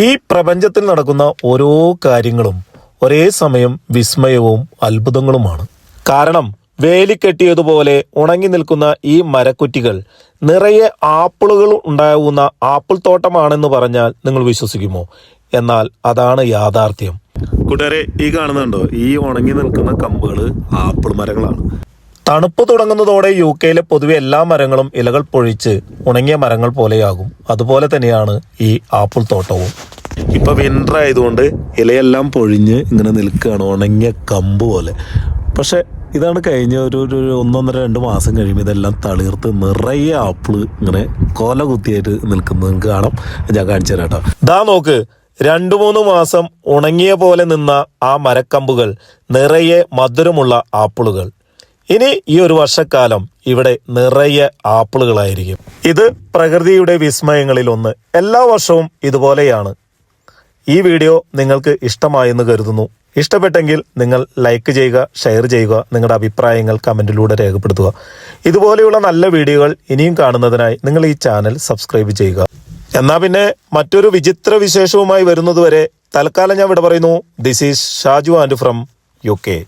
ഈ പ്രപഞ്ചത്തിൽ നടക്കുന്ന ഓരോ കാര്യങ്ങളും ഒരേ സമയം വിസ്മയവും അത്ഭുതങ്ങളുമാണ്. കാരണം വേലിക്കെട്ടിയതുപോലെ ഉണങ്ങി നിൽക്കുന്ന ഈ മരക്കുറ്റികൾ നിറയെ ആപ്പിളുകൾ ഉണ്ടാകുന്ന ആപ്പിൾ തോട്ടമാണെന്ന് പറഞ്ഞാൽ നിങ്ങൾ വിശ്വസിക്കുമോ? എന്നാൽ അതാണ് യാഥാർത്ഥ്യം. കൂട്ടുകാരെ ഈ കാണുന്നുണ്ടോ? ഈ ഉണങ്ങി നിൽക്കുന്ന കമ്പുകൾ ആപ്പിൾ മരങ്ങളാണ്. തണുപ്പ് തുടങ്ങുന്നതോടെ യു കെയിലെ പൊതുവെ എല്ലാ മരങ്ങളും ഇലകൾ പൊഴിച്ച് ഉണങ്ങിയ മരങ്ങൾ പോലെയാകും. അതുപോലെ തന്നെയാണ് ഈ ആപ്പിൾ തോട്ടവും. ഇപ്പൊ വിന്റർ ആയതുകൊണ്ട് ഇലയെല്ലാം പൊഴിഞ്ഞ് ഇങ്ങനെ നിൽക്കുകയാണ് ഉണങ്ങിയ കമ്പ് പോലെ. പക്ഷെ ഇതാണ് കഴിഞ്ഞ ഒരു ഒരു ഒന്നൊന്നര രണ്ട് മാസം കഴിയുമ്പോൾ ഇതെല്ലാം തളിർത്ത് നിറയെ ആപ്പിൾ ഇങ്ങനെ കോല കുത്തിയായിട്ട് നിൽക്കുന്നത് നിങ്ങൾക്ക് കാണാം. ഞാൻ കാണിച്ചു തരാം കേട്ടോ. ദാ നോക്ക് രണ്ടു മൂന്ന് മാസം ഉണങ്ങിയ പോലെ നിന്ന ആ മരക്കമ്പുകൾ നിറയെ മധുരമുള്ള ആപ്പിളുകൾ. ഇനി ഈ ഒരു വർഷക്കാലം ഇവിടെ നിറയെ ആപ്പിളുകളായിരിക്കും. ഇത് പ്രകൃതിയുടെ വിസ്മയങ്ങളിൽ ഒന്ന് എല്ലാ വർഷവും ഇതുപോലെയാണ്. ഈ വീഡിയോ നിങ്ങൾക്ക് ഇഷ്ടമായെന്ന് കരുതുന്നു. ഇഷ്ടപ്പെട്ടെങ്കിൽ നിങ്ങൾ ലൈക്ക് ചെയ്യുക ഷെയർ ചെയ്യുക നിങ്ങളുടെ അഭിപ്രായങ്ങൾ കമന്റിലൂടെ രേഖപ്പെടുത്തുക. ഇതുപോലെയുള്ള നല്ല വീഡിയോകൾ ഇനിയും കാണുന്നതിനായി നിങ്ങൾ ഈ ചാനൽ സബ്സ്ക്രൈബ് ചെയ്യുക. എന്നാൽ പിന്നെ മറ്റൊരു വിചിത്ര വിശേഷവുമായി വരുന്നതുവരെ തൽക്കാലം ഞാൻ ഇവിടെ പറയുന്നു. This is Shaju and from U K